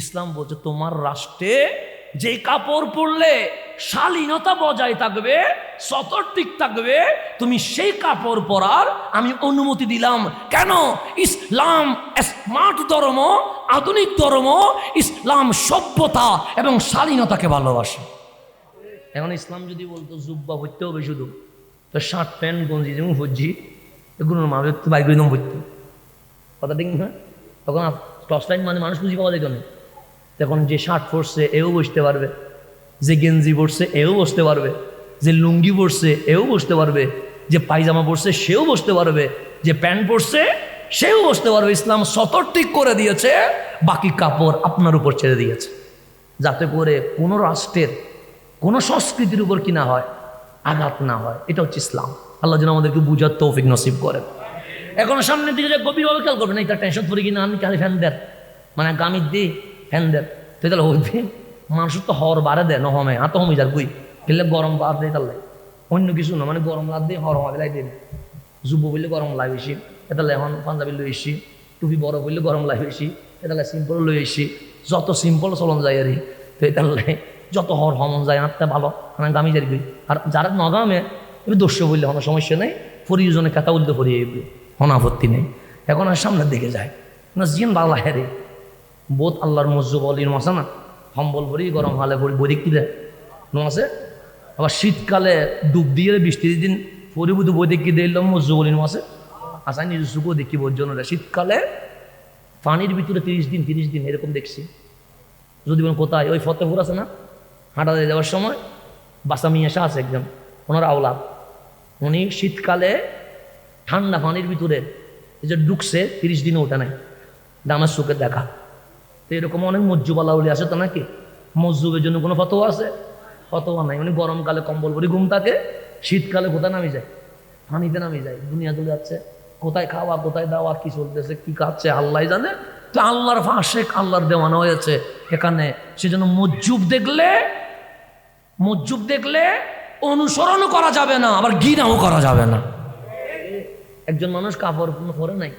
ইসলাম বলছে, তোমার রাষ্ট্রে যে কাপড় পরলে শালীনতা বজায় থাকবে সতর্ক থাকবে, তুমি সেই কাপড় পরার আমি অনুমতি দিলাম। কেন? ইসলাম স্মার্ট ধর্ম, আধুনিক ধর্ম, ইসলাম সভ্যতা এবং শালীনতাকে ভালোবাসে। এখন ইসলাম যদি বলতো, জুব্বা পড়তে হবে শুধু। তো শার্ট, প্যান্ট, গঞ্জি, যেমন ভজ্জি এগুলোর মাঝে বাইক একদম পড়তো কথা ঠিক না? তখন টস লাইন মানে মানুষ খুঁজে পাওয়া যেত না তখন যে শার্ট পরছে, এও বসতে পারবে। যে গেঞ্জি পরছে, এও বসতে পারবে। যে লুঙ্গি পরছে, এও বসতে পারবে। যে পায়জামা পরছে, সেও বসতে পারবে। যে প্যান্ট পরছে, সেও বসতে পারবে। ইসলাম সতর্ক করে দিয়েছে, বাকি কাপড় আপনার উপর ছেড়ে দিয়েছে। যাতে করে কোনো রাষ্ট্রের, কোনো সংস্কৃতির উপর কি না হয়, আঘাত না হয়। এটা হচ্ছে ইসলাম। আল্লাহ যেন আমাদেরকে বুঝার তৌফিক নসিব করেন। এখন সামনের দিকে যে গভীরভাবে খেয়াল করবেন এটা টেনশন পড়ে কিনা? আমি খালি ফ্যান দেন মানে গামি দি দেন তুই তাহলে হইবে? মানুষের তো হর বাড়ে দেয়, নহমে। হাত হমি যার গুই খেলে গরম বার দেয় তাহলে। অন্য কিছু না মানে গরম লাগ দিয়ে হর হমাবে দিন। যুব বললে গরম লাই বেশি এটা এখন পাঞ্জাবি লই এসি টুপি বড় বললে গরম লাই বেশি এটা সিম্পল লই এসি যত সিম্পল চলন যায় আর তো এটা যত হর হমন যায় আনতে ভালো মানে গামি যার গুই আর যারা নগামে, এবার দস্য বললে কোনো সমস্যা নেই। প্রয়োজনে কথা বলতে পড়িয়ে কোনো আপত্তি নেই। এখন আর সামনের দিকে যায়। না জিন বাংলা হেরে। বোধ আল্লাহর মসজুব অলির মাসা না? সম্বল ভরি, গরম হালে ভরি বই দেখতে দেয় নো আছে? আবার শীতকালে ডুব দিয়ে বৃষ্টির দিন পরিবুদ্ধ বই দেখি দিলাম মসজুব অলির মাসে আসা নিজের সুখও দেখি জন্য শীতকালে পানির ভিতরে তিরিশ দিন তিরিশ দিন, এরকম দেখছি। যদি বলেন কোথায়? ওই ফতেপুর আছে না? হাঁটা দিয়ে যাওয়ার সময় বাসা মিয়াশা আছে একজন, ওনার আওলাদ উনি শীতকালে ঠান্ডা পানির ভিতরে এই যে ডুকছে তিরিশ দিনে ওঠা নাই। আমার চোখে দেখা। তো এরকম অনেক মজ্জুবালা উলি আছে তো নাকি? মজ্জুবের জন্য কোনো ফতোয়া আছে? ফতোয়া নাই। উনি গরমকালে কম্বল পরি ঘুম থাকে, শীতকালে কোথায় নামি যায়? পানিতে নামি যায়। দুনিয়া চলে যাচ্ছে। কোথায় খাওয়া, কোথায় দাওয়া, কি চলতেছে, কি খাচ্ছে আল্লাহ জানে। তো আল্লাহর ফাঁসেক, আল্লাহর দেওয়ানো হয়েছে এখানে। সেজন্য মজ্জুব দেখলে মজ্জুব দেখলে অনুসরণও করা যাবে না, আবার ঘৃণাও করা যাবে না। একজন মানুষ কাপড় পরে নাই?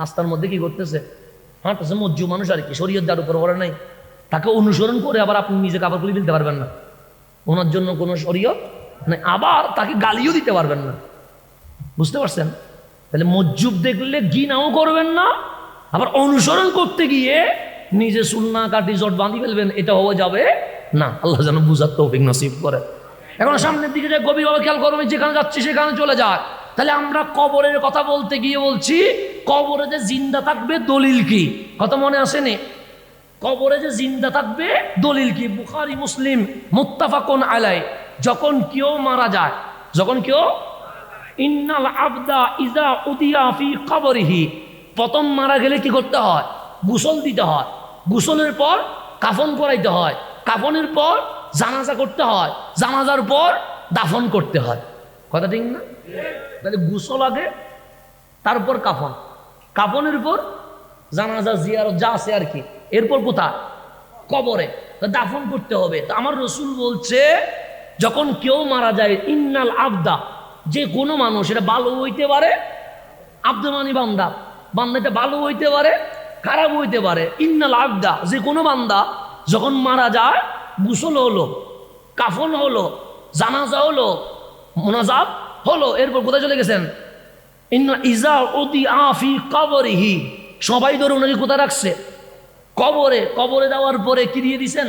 রাস্তার মধ্যে কি করতেছে? হাঁটতেছে মজ্জু মানুষ আর কি, শরীয়ত যার উপর পরে নাই, তাকে অনুসরণ করে আবার আপনি নিজে কাপড় খুলে ফেলতে পারবেন না। ওনার জন্য কোনো শরীয়ত মানে আবার তাকে গালিও দিতে পারবেন না। বুঝতে পারছেন? তাহলে মজ্জুব দেখলে ঘৃণাও করবেন না, আবার অনুসরণ করতে গিয়ে নিজে সুন্না কাটি জট বাঁধি ফেলবেন, এটা হওয়া যাবে না। আল্লাহ যেন বুঝার তৌফিক নসিব করে। এখন সামনের দিকে যে গভীরভাবে খেয়াল করো, আমি যেখানে যাচ্ছি সেখানে চলে যাক তাহলে আমরা কবরের কথা বলতে গিয়ে বলছি কবরে যে জিন্দা থাকবে দলিল কি? কথা মনে আসেনি? কবরে যে জিন্দা থাকবে দলিল কি? বুখারি, মুসলিম, মুত্তাফাকুন আলাই যখন কেউ মারা যায়, যখন কেউ ইন্নাল আবদা ইজা উদিয়া ফি কবরিহি। প্রথম মারা গেলে কি করতে হয়? গোসল দিতে হয়। গোসলের পর কাফন করাইতে হয়। কাফনের পর জানাজা করতে হয়। জানাজার পর দাফন করতে হয়। কথা ঠিক না? তাহলে গোসল আগে, তারপর কাফন। কাফনের পর জানাজা জিয়ার যা আছে আর কি। এরপর কোথায়? কবরে। দাফন করতে হবে। তো আমার রসুল বলছে, যখন কেউ মারা যায়, ইন্নাল আবদা, যে কোনো মানুষ, এটা ভালো হইতে পারে আব্দ বান্দা। বান্দা এটা ভালো হইতে পারে, খারাপ হইতে পারে। ইন্নাল আবদা, যে কোনো বান্দা যখন মারা যায়, গুসল হলো, কাফন হলো, জানাজা হলো মোনাজাব হলো, এরপর কোথায় চলে গেছেন ইন্না ইজা অতি আফি কবরিহি। সবাই ধরে ওনাকে কোথায় রাখছে? কবরে কবরে দেওয়ার পরে কি দিয়ে দিছেন?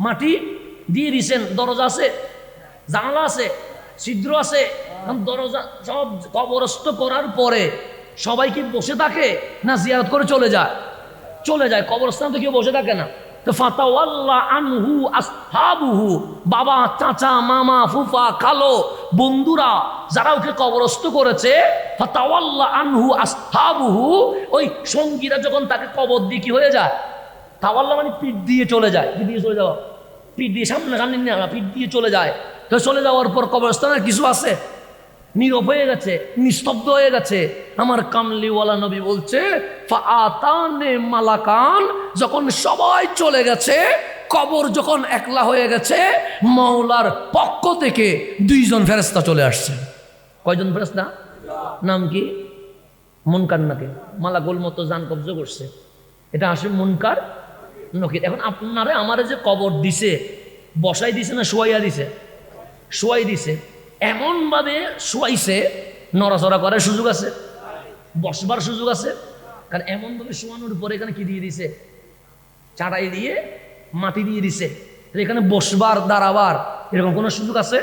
মাটি দিয়ে দিছেন। দরজা আছে? জানালা আছে? ছিদ্র আছে? দরজা সব কবরস্থ করার পরে সবাই কি বসে থাকে না জিয়ারত করে চলে যায়? চলে যায়। কবরস্থান তো কেউ বসে থাকে না। আনহু আসহাবুহু। বাবা, চাচা, মামা, ফুফা, খালো, বন্ধুরা, যারা ওকে কবরস্থ করেছে, ফাতাওয়াল্লা আনহু আসহাবুহু, ওই সঙ্গীরা যখন তাকে কবর দিয়ে কি হয়ে যায়? তাওয়াল্লা মানে পিঠ দিয়ে চলে যায়। পিঠ দিয়ে চলে যাওয়া। পিঠ দিয়ে সামনে সামনে পিঠ দিয়ে চলে যায়। তো চলে যাওয়ার পর কবরস্থানের কিছু আছে? নীরব হয়ে গেছে, নিস্তব্ধ হয়ে গেছে। আমার কামলিওয়ালা নবী বলছে, ফাআতানে মালাকান যখন সবাই চলে গেছে, কবর যখন একলা হয়ে গেছে মৌলার পক্ষ থেকে দুইজন ফেরেস্তা চলে আসছে। কয়জন ফেরস্তা নাম কি? মুনকার নাকি? মালাকুল মতো যান কবজ করছে। এটা আসে মুনকার নকির এখন আপনারে আমারে যে কবর দিছে, বসাই দিছে না শোয়াইয়া দিছে? শোয়াই দিছে। এমনভাবে শোয়াইছে, নড়াচড়া করার সুযোগ আছে, বসবার সুযোগ আছে, কারণ এমনভাবে শোয়ানোর পরে এখানে কি দিয়ে দিছে? চাটাই দিয়ে মাটি দিয়ে দিছে। এখানে বসবার, দাঁড়াবার এরকম কোনো সুযোগ আছে?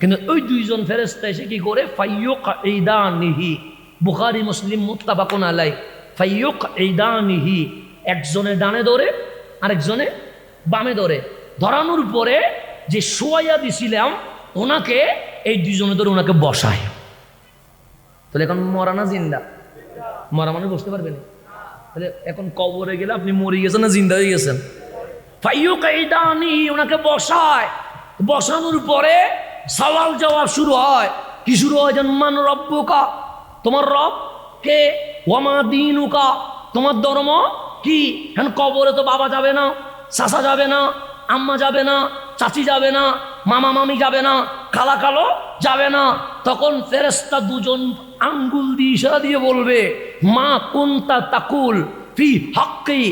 কিন্তু ওই দুইজন ফেরেস্তা এসে কি করে? ফাইয়ুক নিহি বুখারি, মুসলিম মুত্তাবাকুন আলাই ফাইয়ুক নিহি একজনে ডানে ধরে, আরেকজনে বামে ধরে। ধরানোর পরে যে শোয়াইয়া দিছিলাম, ওনাকে এই দুজনে ধরে ওনাকে বসায়। তাহলে এখন মরা না জিন্দা? মরা মানে বসতে পারবেন তাহলে এখন কবরে গেলে আপনি মরে গেছেন না জিন্দা হয়ে গেছেন? ফাইয়ুক ইদানি ওনাকে বসায়। বসানোর পরে সওয়াল জবাব শুরু হয়। কি শুরু হয় যেন, মান রব্বুকা? তোমার রব কে? ওয়ামা দিনুকা? তোমার ধর্ম কি? এখন কবরে তো বাবা যাবে না, চাচা যাবে না, আম্মা যাবে না, চাচি যাবে না মামা মামি যাবে না কালা কালো যাবে না। তখন ফেরেস্তা দুজন আঙ্গুল দিয়ে ইশারা দিয়ে বলবে, মা কুন্তা তাকুল ফি হকি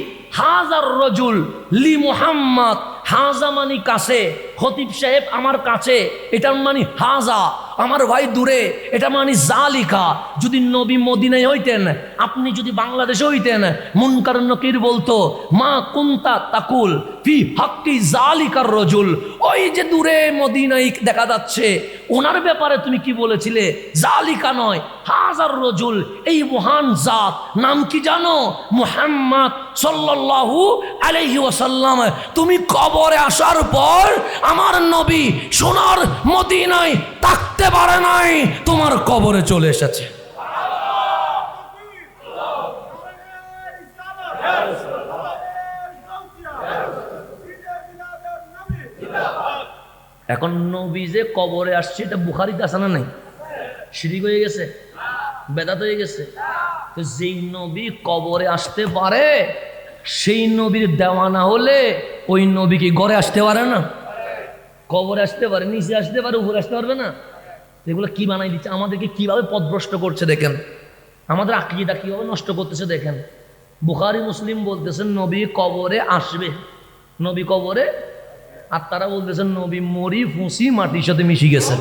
হাজার রজুল লি মুহাম্মদ। হাজা মানি কাছে। খতিব সাহেব আমার কাছে, এটার মানি হাজা, আমার ভাই দূরে, এটা মানি জালিকা। যদি নবী মদিনায় হইতেন, আপনি যদি বাংলাদেশে হইতেন, মুনকার নকির বলতো, মা কুন্তা তাকুল ফি হাক্কি জালিকার রজুল। ওই যে দূরে মদিনায় দেখা যাচ্ছে, ওনার ব্যাপারে তুমি কি বলেছিলে? জালিকা নয়, হাজার রজুল, এই মহান জাত। নাম কি জানো? মুহাম্মদ সাল্লাল্লাহু আলাইহি ওয়াসাল্লাম। তুমি কবরে আসার পর আমার নবী সোনার মদিনায় থাকতে পারে নাই, তোমার কবরে চলে এসেছে। এখন নবী যে কবরে আসছে, এটা বুখারিতে আসে না নাই? শিরিক হয়ে গেছে? বেদাত হয়ে গেছে? তো যেই নবী কবরে আসতে পারে, সেই নবীর দেওয়া না হলে ওই নবী কি ঘরে আসতে পারে না? কবরে আসতে পারে, নিচে আসতে পারে, উপরে আসতে পারবে না। এগুলো কি বানাই দিচ্ছে? আমাদেরকে কীভাবে পদভ্রষ্ট করছে দেখেন? আমাদের আকিদা কীভাবে নষ্ট করতেছে দেখেন? বুখারি, মুসলিম বলতেছেন নবী কবরে আসবে। নবী কবরে? আর তারা বলতেছেন নবী মরি, ফুসি, মাটির সাথে মিশে গেছে।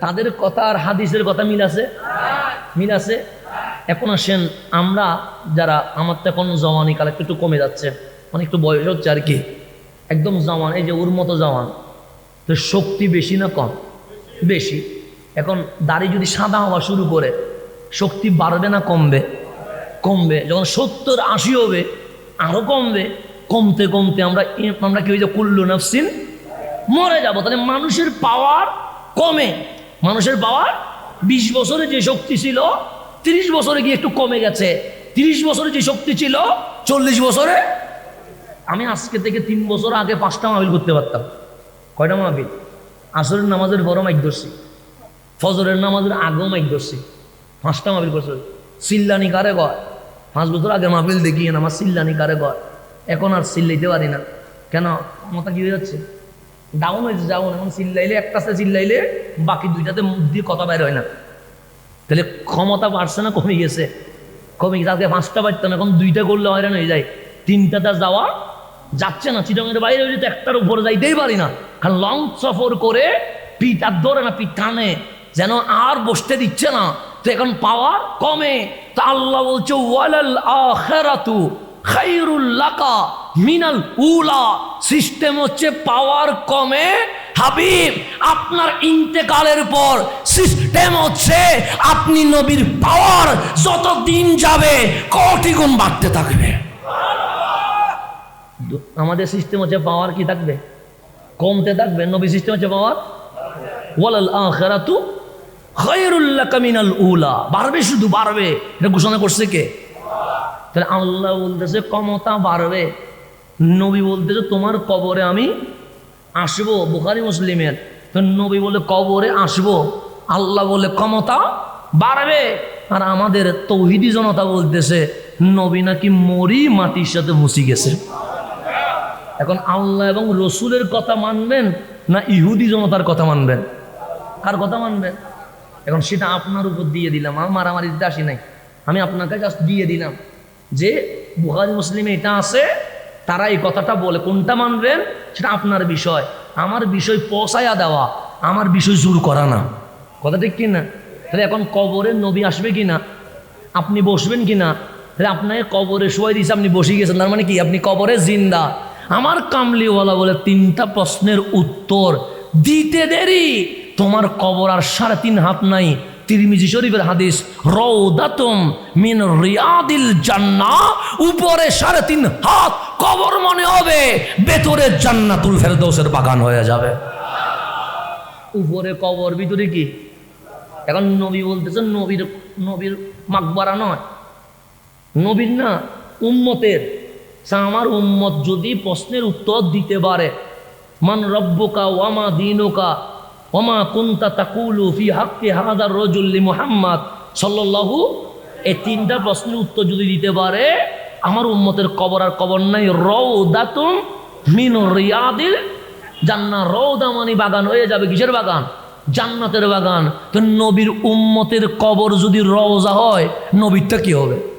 তাদের কথা আর হাদিসের কথা মিল আছে? মিল আছে? এখন আসেন, আমরা যারা, আমার তো এখন জওয়ানি কাল একটু কমে যাচ্ছে। মানে একটু বয়স হচ্ছে আর কি। একদম জওয়ান, এই যে ওর মতো জওয়ান। তো শক্তি বেশি না কম? বেশি। এখন দাড়ি যদি সাদা হওয়া শুরু করে, শক্তি বাড়বে না কমবে? কমবে। যখন সত্তর, আশি হবে আরও কমবে। কমতে কমতে আমরা আমরা কি হয়ে যে কুল্লু নফসিন মরে যাব। তাহলে মানুষের পাওয়ার কমে। মানুষের পাওয়ার বিশ বছরে যে শক্তি ছিল, তিরিশ বছরে গিয়ে একটু কমে গেছে। তিরিশ বছরে যে শক্তি ছিল, চল্লিশ বছরে আমি আজকে থেকে তিন বছর আগে পাঁচটা মাহবিল করতে পারতাম। কয়টা মাহবিল আসরের নামাজের বড় মাইক ধরছি। ফজরের নামাজের আগেও মাইক ধরছি। পাঁচটা মাহবিল করছে। সিল্লানি কারে গয় পাঁচ বছর আগে মাহবিল দেখি আমার সিল্লানি কারে গয় এখন আর চিল্লাইতে পারি না। কেন? ক্ষমতা কি হয়ে যাচ্ছে? ডাউন হয়েছে ডাউন এখন চিল্লাইলে একটাতে চিল্লাইলে বাকি দুইটাতে মুখ দিয়ে কথা বাইর হয় না। তাহলে ক্ষমতা বাড়ছে না কমে গেছে? কমে গেছে। আজকে পাঁচটা বাড়তাম এখন দুইটা করলে হয়রান হয়ে যায়। তিনটাতে যাওয়া যাচ্ছে না চিটংয়ের বাইরে যেতে একটার উপরে যাইতেই পারি না। কারণ লং সফর করে পিঠ আর ধরে না, পিঠ টানে, যেন আর বসতে দিচ্ছে না। তো এখন পাওয়ার কমে। তা আল্লাহ বলছে, ওয়ালাল আখেরাতু খাইরুল্লাকা মিনাল উলা। সিস্টেম হচ্ছে পাওয়ার কমে। হাবিব, আপনার ইন্তেকালের পর সিস্টেম হচ্ছে আপনি নবীর পাওয়ার যত দিন যাবে, কোটি গুণ বাড়তে থাকবে। আমাদের সিস্টেম হচ্ছে পাওয়ার কি থাকবে? কমতে থাকবে। নবী সিস্টেম হচ্ছে পাওয়ার ওয়ালাল আখিরাতু খায়রুল্লাকা মিনাল উলা। বাড়বে শুধু, বাড়বে। এটা ঘোষণা করছে কে? তাহলে আল্লাহ বলতেছে, ক্ষমতা বাড়বে। নবী বলতেছে, তোমার কবরে আমি আসব, বুখারি, মুসলিমের। তো নবী বলে, কবরে আসব। আল্লাহ বলে, ক্ষমতা বাড়বে। আর আমাদের তৌহিদি জনতা বলতেছে, নবী নাকি মরি মাটির সাথে মুসি গেছে। এখন আল্লাহ এবং রসুলের কথা মানবেন না ইহুদি জনতার কথা মানবেন? কার কথা মানবেন? এখন সেটা আপনার উপর দিয়ে দিলাম, আমার মারামারি দিতে আসি নাই। আমি আপনাকে জাস্ট দিয়ে দিলাম যে বুহারি মুসলিমে এটা আছে, তারা এই কথাটা বলে। কোনটা মানবেন? সেটা আপনার বিষয়। আমার বিষয় পৌঁছায়া দেওয়া, আমার বিষয় জোর করা না। কথা ঠিক কি না? তাহলে এখন কবরে নবী আসবে কি না? আপনি বসবেন কি না? তাহলে আপনাকে কবরে শোয়াই দিয়েছে আপনি বসে গেছেন। তার মানে কি? আপনি কবরে জিন্দা। আমার কামলিওয়ালা বলে তিনটা প্রশ্নের উত্তর দিতে দেরি। তোমার কবর আর সাড়ে তিন হাত নাই। তিরমিজি শরীফের হাদিস রৌদাতুম মিন রিয়াদিল জান্না উপরে সাড়ে তিন হাত কবর মনে হবে, ভেতরে জান্নাতুল ফেরদৌসের বাগান হয়ে যাবে। উপরে কবর, ভিতরে কি? এখন নবী বলতেছেন নবীর নবীর মাকবারা নয়। নবীর না, উম্মতের। আমার উম্মত যদি প্রশ্নের উত্তর দিতে পারে, মান রব্বকা ওয়ামা দিনুকা ওমা কুন্তা তাকুলু ফি হাক্কি হাদার রজুল্লি মোহাম্মদ? সাল্লাল্লাহু, এই তিনটা প্রশ্নের উত্তর যদি দিতে পারে, আমার উম্মতের কবর আর কবর নাই। রৌদাতুম মিন রিয়াদিল জান্না রৌদা মানে বাগান, হয়ে যাবে কিসের বাগান? জান্নাতের বাগান। তো নবীর উম্মতের কবর যদি রওজা হয়, নবীরটা কি হবে?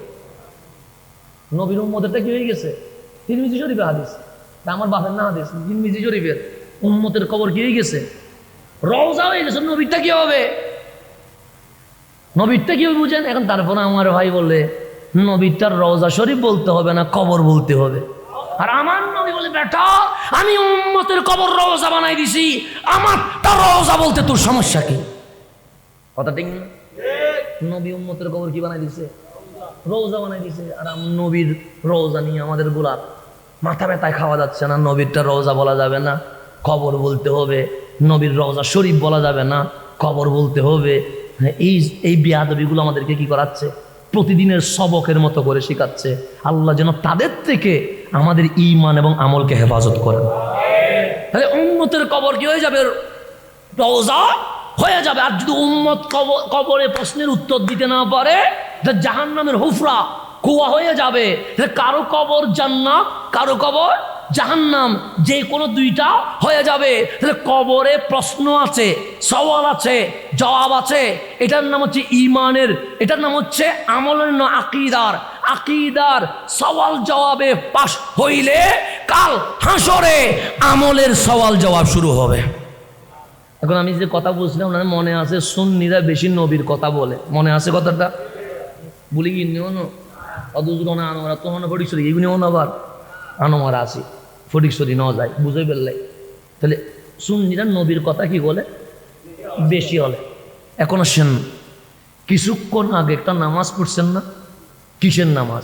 নবীর উম্মতেরটা কি হয়ে গেছে? তিরমিজি শরীফের হাদিস। তা আমার বাপের না হাদিস তিরমিজি শরীফের উম্মতের কবর কি হয়ে গেছে? রওজা হয়ে গেছে নবীরটা কি হবে? নবীরটা কি বুঝেন? এখন তারপরে আমার ভাই বলে নবীরটার রওজা শরীফ বলতে হবে না কবর বলতে হবে। আর আমার নবী বলে বেটা আমি উম্মতের কবর রওজা বানাই দিছি। আমার তার রওজা বলতে তোর সমস্যা কি? কথা ঠিক না? নবী উম্মতের কবর কি বানাই দিছে? রোজা বানাই দিছে। আর নবীর রোজা নিয়ে আমাদের গোলাপ মাথা ব্যথায় খাওয়া যাচ্ছে না। নবীরটা রোজা বলা যাবে না। কবর বলতে হবে। নবীর রোজা শরীফ বলা যাবে না। কবর বলতে হবে। হ্যাঁ, এই এই বিয়াদবিগুলো আমাদেরকে কি করাচ্ছে? প্রতিদিনের সবকের মতো করে শেখাচ্ছে। আল্লাহ যেন তাদের থেকে আমাদের ইমান এবং আমলকে হেফাজত করেন। তাহলে উন্মতের কবর কি হয়ে যাবে? রওজা হয়ে যাবে। আর যদি উম্মত কব- কবরে প্রশ্নের উত্তর দিতে না পারে জাহান নামের হুফরা কুয়া হয়ে যাবে। কারও কবর জান্নাত, কারও কবর জাহান্নাম। যে কোনো দুইটা হয়ে যাবে। তাহলে কবরে প্রশ্ন আছে, সওয়াল আছে, জবাব আছে। এটার নাম হচ্ছে ইমানের এটার নাম হচ্ছে আমলের না আকিদার। আকিদার সওয়াল জবাবে পাশ হইলে কাল হাসরে আমলের সওয়াল জবাব শুরু হবে। এখন আমি যে কথা বলছিলাম মনে আছে সুন্নিরা বেশি নবীর কথা বলে। মনে আছে কথাটা? বলি কি নিও না? অদূর না আনোয়ারা তো হন ফটিকশরী এগুলি নিও না আবার আনোয়ারা আছি ফটিকশরী ন যায় বুঝে ফেললে। তাহলে সুন্নিরা নবীর কথা কি বলে? বেশি হলে। এখন আসেন কিছুক্ষণ আগে একটা নামাজ পড়ছেন না? কিসের নামাজ?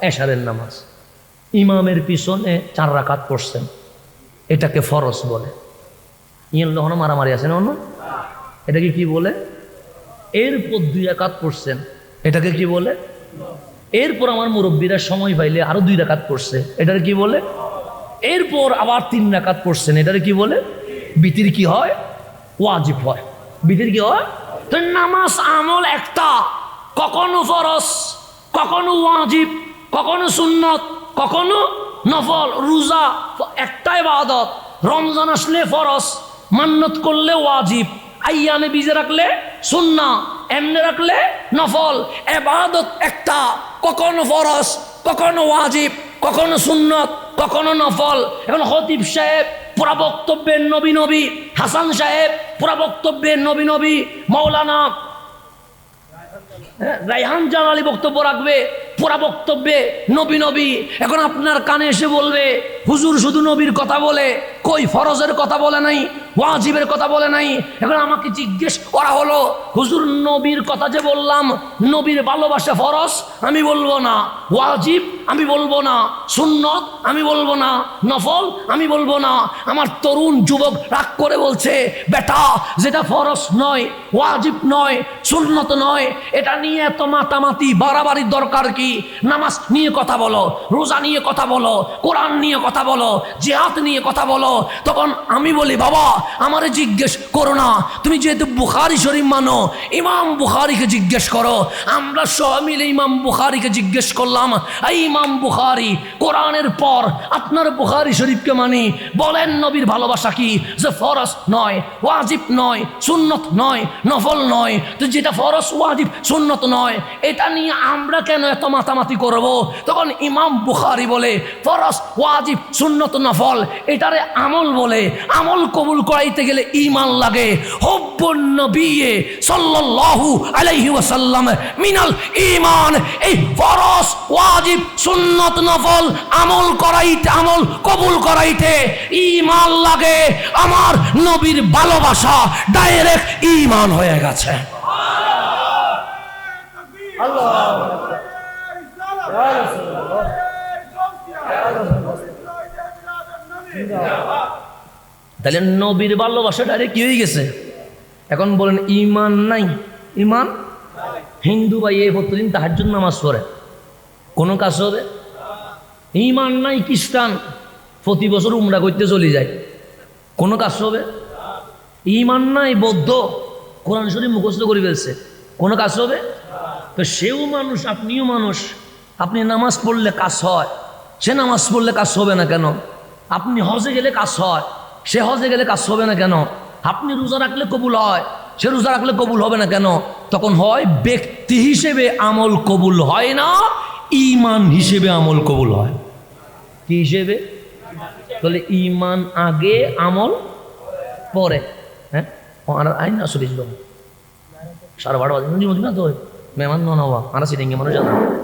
এশারের নামাজ। ইমামের পিছনে চার রাকাত পড়ছেন। এটাকে ফরস বলে। ইয়েন লহনো মারামারি আছে না অন্য? এটাকে কি বলে? এরপর দুই একাত পড়ছেন। এটাকে কি বলে? এরপর আমার মুরব্বীরা সময় পাইলে আরও দুই রাকাত পড়ছে। এটার কি বলে? এরপর আবার তিন রাকাত পড়ছেন। এটার কি বলে? বিতির কি হয়? ওয়াজিব হয়। বিতির কি হয়? নামাজ আমল একটা। কখনো ফরস কখনো ওয়াজিব, কখনো সুন্নত, কখনো নফল, রোজা একটাই বাদত রমজান আসলে ফরস মান্নত করলে ওয়াজিব। আইয়ামে বিজে রাখলে সুন্না এমনে রাখলে নফল। এবাদত একটা। কখনো ফরস কখনো ওয়াজিব কখনো সুন্নত কখনো নফল। এখন হতিব সাহেব পুরা বক্তব্যের নবী নবী। হাসান সাহেব পুরা বক্তব্যের নবী নবী। মৌলানা হ্যাঁ, রাইহান জানালি বক্তব্য রাখবে। পুরা বক্তব্যে নবী নবী, এখন আপনার কানে এসে বলবে, হুজুর শুধু নবীর কথা বলে, কই ফরজের কথা বলে নাই, ওয়াজিবের কথা বলে নাই? এখন আমাকে জিজ্ঞেস করা হলো, হুজুর নবীর কথা যে বললাম, নবীর ভালোবাসা ফরজ? আমি বলব না। ওয়াজিব? আমি বলব না। সুন্নত? আমি বলব না। নফল? আমি বলব না। আমার তরুণ যুবক রাগ করে বলছে, বেটা, যেটা ফরজ নয়, ওয়াজিব নয়, সুন্নত নয়, এটা নিয়ে এত মাতামাতি, বাড়াবাড়ির দরকার কি? নামাজ নিয়ে কথা বলো, রোজা নিয়ে কথা বলো, কোরআন নিয়ে কথা বলো, জেহাদ নিয়ে কথা বলো। তখন আমি বলি, বাবা, আমারে জিজ্ঞেস করো না। তুমি যেহেতু বুখারি শরীফ মানো, ইমাম বুখারিকে জিজ্ঞেস করো। আমরা সব মিলে ইমাম বুখারিকে জিজ্ঞেস করলাম, এই ইমাম বুখারি, কোরআনের পর আপনার বুখারি শরীফকে মানি? বলেন, নবীর ভালোবাসা কি? যে ফরজ নয়, ওয়াজিব নয়, সুন্নত নয়, নফল নয়। তো যেটা ফরজ, ওয়াজিব, সুন্নত নয়। এটা নিয়ে আমরা কেন এত মাতামাতি করব। তখন ইমাম বুখারি বলে, ফরজ, ওয়াজিব, সুন্নত, নফল, এটারে আমল বলে, আমল কবুল করাইতে গেলে ইমান লাগে। হব্বুন নবিয়ে সাল্লাল্লাহু আলাইহি ওয়াসাল্লাম মিনাল ঈমান, এই ফরজ, ওয়াজিব, সুন্নত, নফল, আমল করাইতে, আমল কবুল করাইতে ইমান লাগে। আমার নবীর ভালোবাসা ডাইরেক্ট ইমান হয়ে গেছে। তাহলে নবীর ভালোবাসা ডাইরেক্ট কি হয়ে গেছে? এখন বলেন ইমান নাই। ইমান হিন্দু ভাই এই প্রতিদিন তাহার জন্য নামাজ পড়ে। কোনো কাজ হবে? ইমান নাই, খ্রিস্টান। প্রতি বছর উমরা করতে চলে যায়। কোনো কাজ হবে? ইমান নাই, বৌদ্ধ। কোরআন শরীফ মুখস্থ করে ফেলছে। কোনো কাজ হবে? তো সেও মানুষ, আপনিও মানুষ। আপনি নামাজ পড়লে কাজ হয়। সে নামাজ পড়লে কাজ হবে না কেন? আপনি হজে গেলে কাজ হয়। সে হজে গেলে কাজ হবে না কেন? আপনি রোজা রাখলে কবুল হয়। সে রোজা রাখলে কবুল হবে না কেন? তখন হয় ব্যক্তি হিসেবে আমল কবুল হয় না ইমান হিসেবে আমল কবুল হয়। কি হিসেবে? তাহলে ইমান আগে আমল পরে। হ্যাঁ? আর আইন শরীর সারা বারো বাজে। না তো? মেহমান ন নবা আরা সিটিংয়ে মানুষ জানা।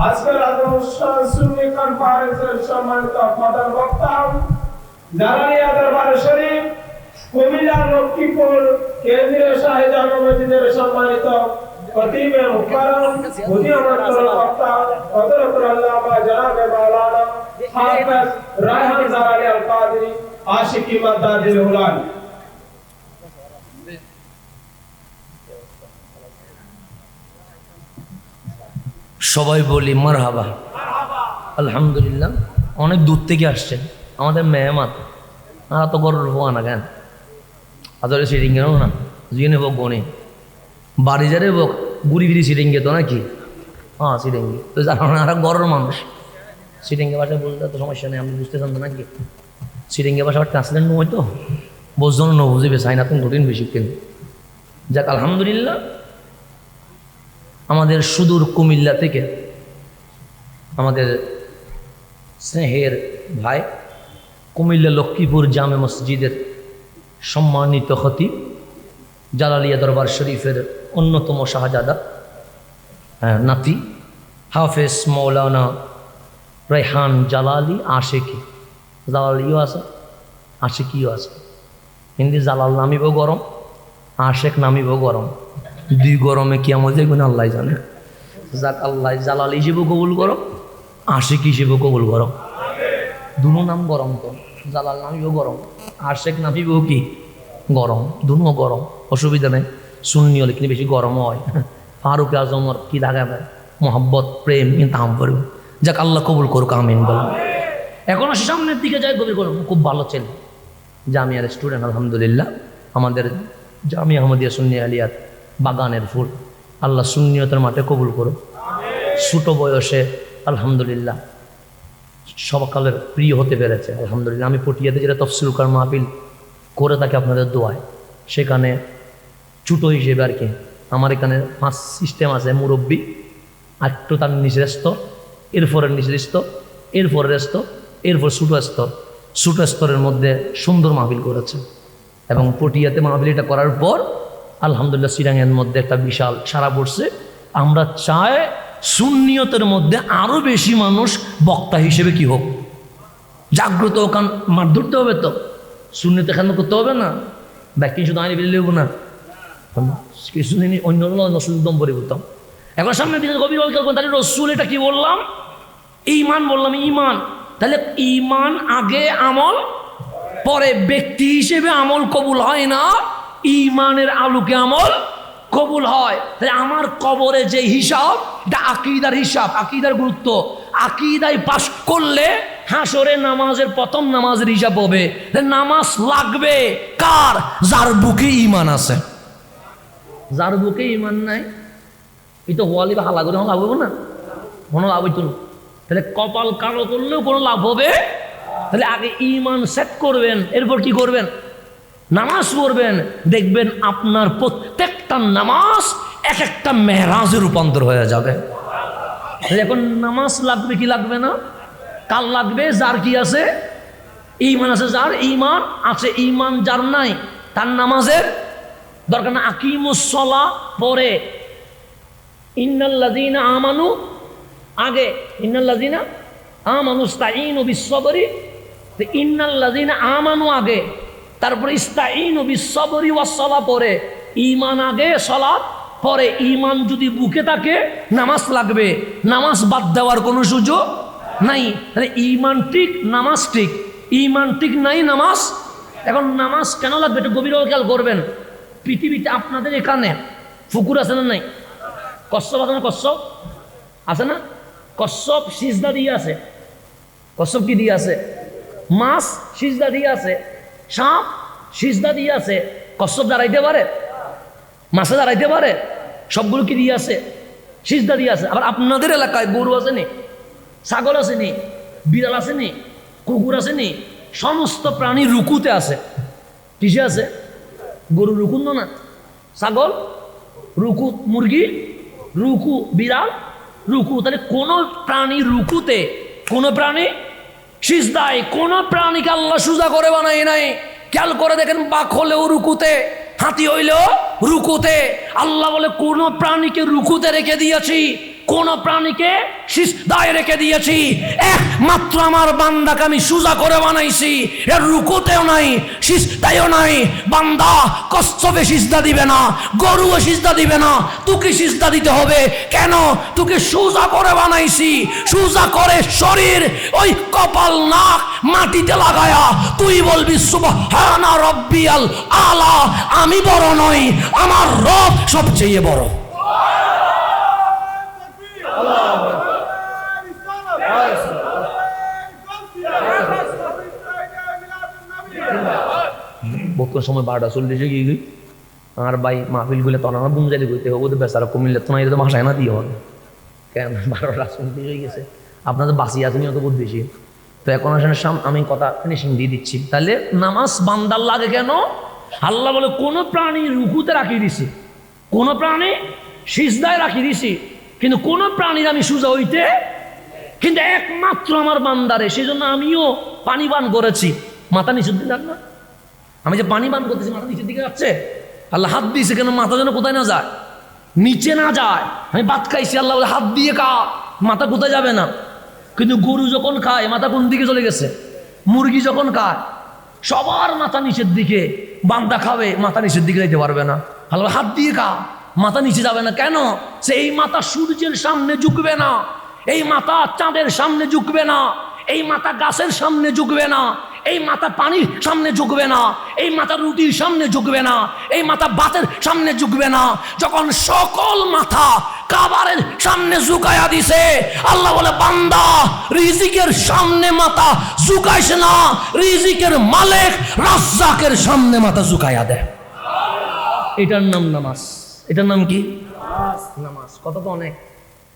আজকের সুন্নি কনফারেন্সের সম্মানিত প্রধান বক্তা জালালিয়া দরবার শরীফ, কুমিল্লা লক্ষ্মীপুর কেন্দ্রীয় শাহী মসজিদের সম্মানিত রায়হান আশিকি মাদাদিল হুলান সবাই বলি মার হাবা আলহামদুলিল্লাহ, অনেক দূর থেকে আসছেন। আমাদের মেহমান আর তো গরুর হওয়া না কেন? আদরে সিটিংয়েও না জিনে বক গনে। বাড়ি যারে বক গুড়ি গিরি সিটিংয়ে তো নাকি? হ্যাঁ সিটিংয়ে তো জানো না, আর গরুর মানুষ। সিটিংয়ে ভাষা বলতে তো সমস্যা নেই, আপনি বুঝতে চান তো নাকি? সিটিংয়ে ভাষা ট্রান্সলেট নয় তো? বোঝো না বুঝিবে চাই না তুমি কঠিন বেশি কিন্তু। যাক, আলহামদুলিল্লাহ আমাদের সুদূর কুমিল্লা থেকে আমাদের স্নেহের ভাই কুমিল্লা লক্ষ্মীপুর জামে মসজিদের সম্মানিত খতিব, জালালিয়া দরবার শরীফের অন্যতম শাহজাদা নাতি, হাফেজ মৌলানা রেহান জালালি আশেকি। জালালিও আছে, আশেকিও আছে। হিন্দি জালাল নামিব গরম, আশেক নামিব গরম। দুই গরমে কি আমার দেখবেন আল্লাহ জানে। যাক, আল্লাহ জালাল হিসেবে কবুল করো, আশেক হিসেবে কবুল করো। দুনো নাম গরম তো, জালাল নামিব গরম, আশেক নামিব কি? গরম, দুনো গরম, অসুবিধা নেই। হলে কিন্তু বেশি গরম হয়। ফারুক আজমর কি লাগাবে মোহাব্বত, প্রেম, কিন্তু আম করবে। যাক, আল্লাহ কবুল করুক, আমিন বলো। এখন আসি সামনের দিকে যাই কবির করো খুব ভালো ছেলে। জামিয়ার স্টুডেন্ট আলহামদুলিল্লাহ। আমাদের জামিয়া আহমদিয়া সুন্নি আলিয়াত বাগানের ফুল। আল্লাহ সুন্নিয়তের মাঠে কবুল করো ছোট বয়সে, আলহামদুলিল্লাহ সবকালের প্রিয় হতে পেরেছে। আলহামদুলিল্লাহ, আমি পটিয়াতে যেটা তফসিলকার মাহফিল করে থাকি আপনাদের দোয়ায়, সেখানে ছুটো হিসেবে আর কি, আমার এখানে পাঁচ সিস্টেম আছে, মুরব্বী, আটটো তার নিচের স্তর এরপরের নিচের স্তর এরপরের স্তর এরপর ছোটো স্তর ছোটো স্তরের মধ্যে সুন্দর মাহফিল করেছে। এবং পটিয়াতে মাহফিলিটা করার পর আলহামদুলিল্লাহ সিরাঙের মধ্যে একটা বিশাল সারা পড়ছে। আমরা চাই সুন্নিয়তের মধ্যে আরও বেশি মানুষ বক্তা হিসেবে কি হোক। জাগ্রত কান মার ধরতে হবে তো। শূন্যতে খান করতে হবে না। ব্যাকিং শুধু আইনি বেরিয়ে লেবো না। কিছু দিন অন্য নসুল দম পরে এখন সামনে দিকে গভীর অল্প তাহলে রসুল এটা কি বললাম? ইমান বললাম ইমান তাহলে ইমান আগে আমল, পরে ব্যক্তি হিসেবে আমল কবুল হয় না। ইমানের আলোকে আমল কবুল হয়। তাহলে আমার কবরে যে হিসাব, এটা আকিদার হিসাব, আকিদার গুরুত্ব। আকিদায় পাশ করলে হাসরে নামাজের প্রথম নামাজের হিসাব হবে। নামাজ লাগবে কার? যার বুকে ইমান আছে। যার বুকে ইমান নাই, এই তো হওয়ালি বা হালা করে লাভ হবে না? কোনো লাভ হইতো না। তাহলে কপাল কালো করলেও কোনো লাভ হবে? তাহলে আগে ইমান সেট করবেন, এরপর কি করবেন? নামাজ পড়বেন, দেখবেন আপনার প্রত্যেকটা নামাজ এক একটা মেহরাজে রূপান্তর হয়ে যাবে। এখন নামাজ লাগবে কি লাগবে না? কাল লাগবে, যার কি আছে? ইমান আছে, যার ইমান আছে ইমান যার নাই, তার নামাজের দরকার না। আকিমুসলা পরে ইন্নাল্লাযীনা আমানু, আগে ইন্নাল্লাযীনা আমানু ইস্তাঈনু বিসসবরি, তো ইন্নাল্লাযীনা আমানু আগে। তারপরে ইস্তাঈনু বিসসবরি ওয়াসসালা পরে ইমান আগে, সালাত পরে। ইমান যদি বুকে থাকে, নামাজ লাগবে। নামাজ বাদ দেওয়ার কোনো সুযোগ নাই। তাহলে ঈমান ঠিক, নামাজ ঠিক। ঈমান ঠিক নাই, নামাজ। এখন নামাজ কেন লাগবে? একটু গভীর খেয়াল করবেন। পৃথিবীতে আপনাদের এখানে ফুকুর আছে না নাই? কশ্যপ আছে না কশ্যপ আছে না? কশ্যপ সিজদা দিয়ে আছে। কশ্যপ কি দিয়ে আছে? মাছ সিজদা দিয়ে আছে। সাপ, সিজদা দিয়ে আছে কশ্যপ দাঁড়াইতে পারে, মাছে দাঁড়াইতে পারে, সবগুলো কি দিয়ে আছে? সিজদা দিয়ে আছে। আবার আপনাদের এলাকায় গরু আছে নি, ছাগল আছে নি, বিড়াল আছে নি, কুকুর আছে নি, সমস্ত প্রাণী রুকুতে আছে। কিসে আছে? গরু রুকুন না। ছাগল, রুকু মুরগি, রুকু বিড়াল, রুকু। তাহলে কোনো প্রাণী রুকুতে, কোনো প্রাণী সিজদায় কোনো প্রাণীকে আল্লাহ সুজা করে বানাই নাই। খেয়াল করে দেখেন, বাঘ হলেও রুকুতে, হাতি হইলেও রুকুতে। আল্লাহ বলে, কোন প্রাণীকে রুকুতে রেখে দিয়েছি। কোন প্রাণীকে সিজদায় রেখে দিয়েছি। একমাত্র আমার বান্দাকে আমি সুজা করে বানাইছি। এর রুকুতেও নাই সিজদায়ও নাই। বান্দা কষ্টবে সিজদা দিবে না, গরুও সিজদা দিবে না, তোকে সিজদা দিতে হবে। কেন? তোকে সুজা করে বানাইছি। সুজা করে শরীর, ওই কপাল, নাক মাটিতে লাগায়া তুই বলবি, সুবহানা রব্বিয়াল আলা আমি বড় নই, আমার রব সবচেয়ে বড়। বর্তমান সময় বারোটা চল্লিশে গিয়ে গই আমার ভাই মাহফিল গুলে তখন আমার বুমজালি করতে হবে, ওদের বেচারা কমিলে তো না এটা তো ভাষায় না দিয়ে হবে। কেন? বারোটা চল্লিশ হয়ে গেছে। আপনাদের বাসি আসেনি অত বহুত বেশি। তো এখন আসলে সাম আমি কথা ফিনিশিং দিয়ে দিচ্ছি। তাহলে নামাজ বান্দার লাগে কেন? আল্লাহ বলে, কোনো প্রাণী রুকুতে রাখিয়ে দিছি। কোনো প্রাণী সিজদায় রাখিয়ে দিছি। কিন্তু কোনো প্রাণীর আমি সুজা হইতে কিন্তু একমাত্র আমার বান্দারে সেই জন্য আমিও পানি পান করেছি। মাথা নিচের দিকে যাক না। আমি যে পানি পান করতেছি, মাথা নিচের দিকে যাচ্ছে আল্লাহ হাত দিয়েছে কেন মাথা যেন কোথায় না যায়? নিচে না যায়। আমি ভাত খাইছি, আল্লাহ হাত দিয়ে কা মাথা কোথায় যাবে না? কিন্তু গরু যখন খায়, মাথা কোন দিকে চলে গেছে? মুরগি যখন খায়, সবার মাথা নিচের দিকে, বান্দা খাবে, মাথা নিচের দিকে যেতে পারবে না। আল্লাহ হাত দিয়ে কা মাথা নিচে যাবে না কেন? সে এই মাথা সূর্যের সামনে ঝুঁকবে না। এই মাথা চাঁদের সামনে ঝুঁকবে না। এই মাথা গাছের সামনে ঝুঁকবে না। এই মাথা পানির সামনে ঝুঁকবে না। এই মাথা রুটির সামনে ঝুঁকবে না। এই মাথা বাতের সামনে ঝুঁকবে না। যখন সকল মাথা কাবারের সামনে ঝুঁকায়া দিছে, আল্লাহ বলে, বান্দা, রিজিকের সামনে মাথা ঝুঁকাইস না। রিজিকের মালিক রাজ্জাকের সামনে মাথা ঝুঁকায়া দেয় এটার নাম নামাজ। এটার নাম কি? নামাজ। কত তো অনেক।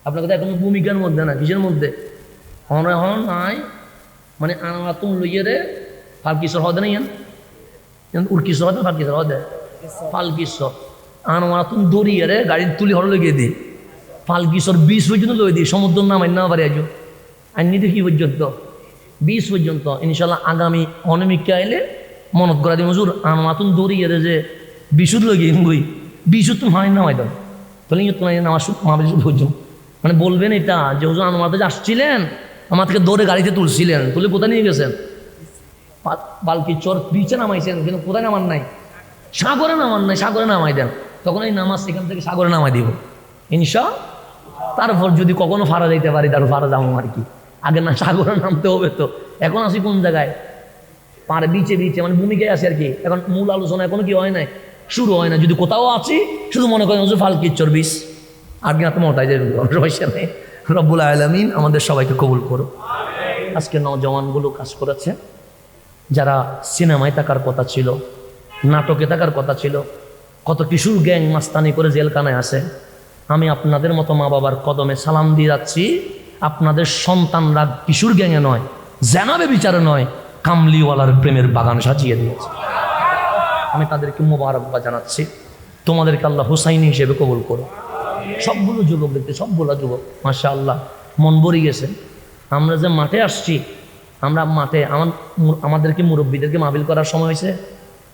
আপনাকে তো এখন ভূমিকার মধ্যে না কিসের মধ্যে? হন হন নাই মানে আনা তুম লইয়ে রে ফাল কিশোর হদে নাই উর কিশোর হদে ফাল হদে ফাল কিশোর আনা তুম দড়িয়ে রে গাড়ি তুলি হর লইয়ে দি ফাল কিশোর বিশ পর্যন্ত লই দি সমুদ্র নাম না পারি আজ আইনি কি পর্যন্ত? বিশ পর্যন্ত। ইনশাল্লাহ আগামী অনমিকা আইলে মনত করা দিই মজুর আনা তুম দড়িয়ে রে যে বিশুদ লইয়ে বই বিশুদ তুমি হয় না মাইদাম তাহলে তোমার নামাজ মাহবিল পর্যন্ত মানে বলবেন এটা, যে হুজুর, আমার কাছে আসছিলেন থেকে দৌড়ে গাড়িতে তুলছিলেন, তুলে কোথায় নিয়ে গেছেন? বালকি চোর বিচে নামাইছেন, কিন্তু কোথায় নামান নাই? সাগরে নামান নাই, সাগরে নামাই দেন। তখন এই নামাজ সেখান থেকে সাগরে নামাই দিব। ইনশা, তারপর যদি কখনো ফারা যাইতে পারি তার ফারা যাব আর কি। আগে না, সাগরে নামতে হবে তো। এখন আসি কোন জায়গায়? পাড়ে, বিচে বিচে মানে ভূমিকায় আছে আর কি। এখন মূল আলোচনা এখনও কি হয় নাই? শুরু হয় না। যদি কোথাও আছি, শুধু মনে করেন হুজুর ফালকি চর্বিস। আর কি না তো মোটাই যাবে সমস্যা নেই রব্বুল আলমিন আমাদের সবাইকে কবুল করো আজকে নজওয়ানগুলো কাজ করেছে। যারা সিনেমায় থাকার কথা ছিল, নাটকে থাকার কথা ছিল, কত কিশোর গ্যাং মাস্তানি করে জেলখানায় আছে। আমি আপনাদের মতো মা বাবার কদমে সালাম দিয়ে যাচ্ছি। আপনাদের সন্তানরা কিশোর গ্যাংয়ে নয়, জেনাবে বিচারে নয়, কামলিওয়ালার প্রেমের বাগান সাজিয়ে দিয়েছে। আমি তাদেরকে মোবারকবাদ জানাচ্ছি। তোমাদেরকে আল্লাহ হুসাইনি হিসেবে কবুল করো সবগুলো যুবক দেখতে, সবগুলো যুবক মাসা আল্লাহ মন ভরে গেছে। আমরা যে মাঠে আসছি, আমরা মাঠে, আমার আমাদেরকে মুরব্বীদেরকে মাহবিল করার সময় হয়েছে।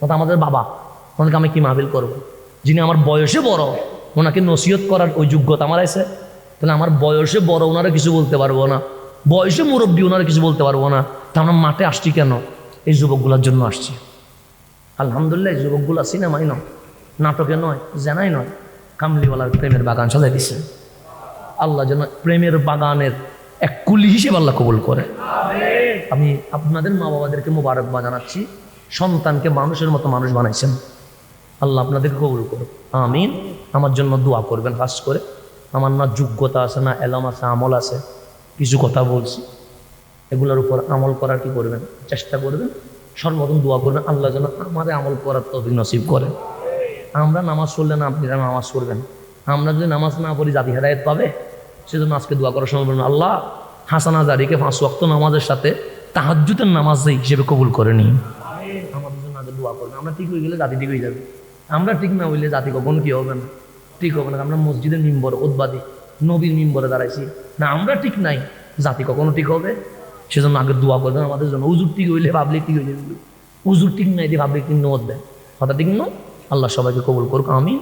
অর্থাৎ আমাদের বাবা, ওনাকে আমি কি মাহবিল করব। যিনি আমার বয়সে বড়, ওনাকে নসিহত করার ওই যোগ্যতা আমার আছে। তাহলে আমার বয়সে বড় ওনারা কিছু বলতে পারব না। বয়সে মুরব্বী ওনারা কিছু বলতে পারব না। তা আমরা মাঠে আসছি কেন? এই যুবকগুলোর জন্য আসছি। আলহামদুলিল্লাহ যুবকগুলো সিনেমাই নয় নাটকে নয় জেনাই নয় কামলিওয়ালার প্রেমের বাগান সাজাই দিছে আল্লাহ যেন প্রেমের বাগানের এক কুলি হিসেবে আল্লাহ কবুল করে। আমি আপনাদের মা বাবাদেরকে মোবারকবাদ জানাচ্ছি সন্তানকে মানুষের মতো মানুষ বানাইছেন। আল্লাহ আপনাদেরকে কবুল করো আমিন। আমার জন্য দোয়া করবেন খাস করে। আমার না যোগ্যতা আছে না এলাম আছে আমল আছে। কিছু কথা বলছি। এগুলোর উপর আমল করার কি করবেন? চেষ্টা করবেন। সর্বপ্রথম দোয়া করবেন, আল্লাহ যেন আমাদের আমল করার তৌফিক নসিব করে। আমরা নামাজ পড়লে না, আপনি নামাজ পড়বেন। আমরা যদি নামাজ না পড়ি, জাতি হেদায়ত পাবে? সেজন্য আজকে দোয়া করার সময় বলবেন, আল্লাহ, হাসানা জারিকে পাঁচ ওয়াক্ত নামাজের সাথে তাহাজ্জুতের নামাজ হিসেবে কবুল করে নিন। আমাদের জন্য আগে দোয়া করবেন। আমরা ঠিক হয়ে গেলে জাতি ঠিক হয়ে যাবে। আমরা ঠিক না হইলে জাতি কখন কি হবে না? ঠিক হবে না। আমরা মসজিদের মিম্বর উদ্বাদী নবীর মিম্বরে দাঁড়াইছি। না, আমরা ঠিক নাই। জাতি কখনো ঠিক হবে? সেজন্য আগে দোয়া করবেন আমাদের জন্য। উজুর ঠিক হইলে পাবলিক ঠিক হয়ে উজুর ঠিক নাই দিয়ে পাবলিক ঠিক নোদ দেয় কথা ঠিক আল্লাহ সবাইকে কবুল করুক আমি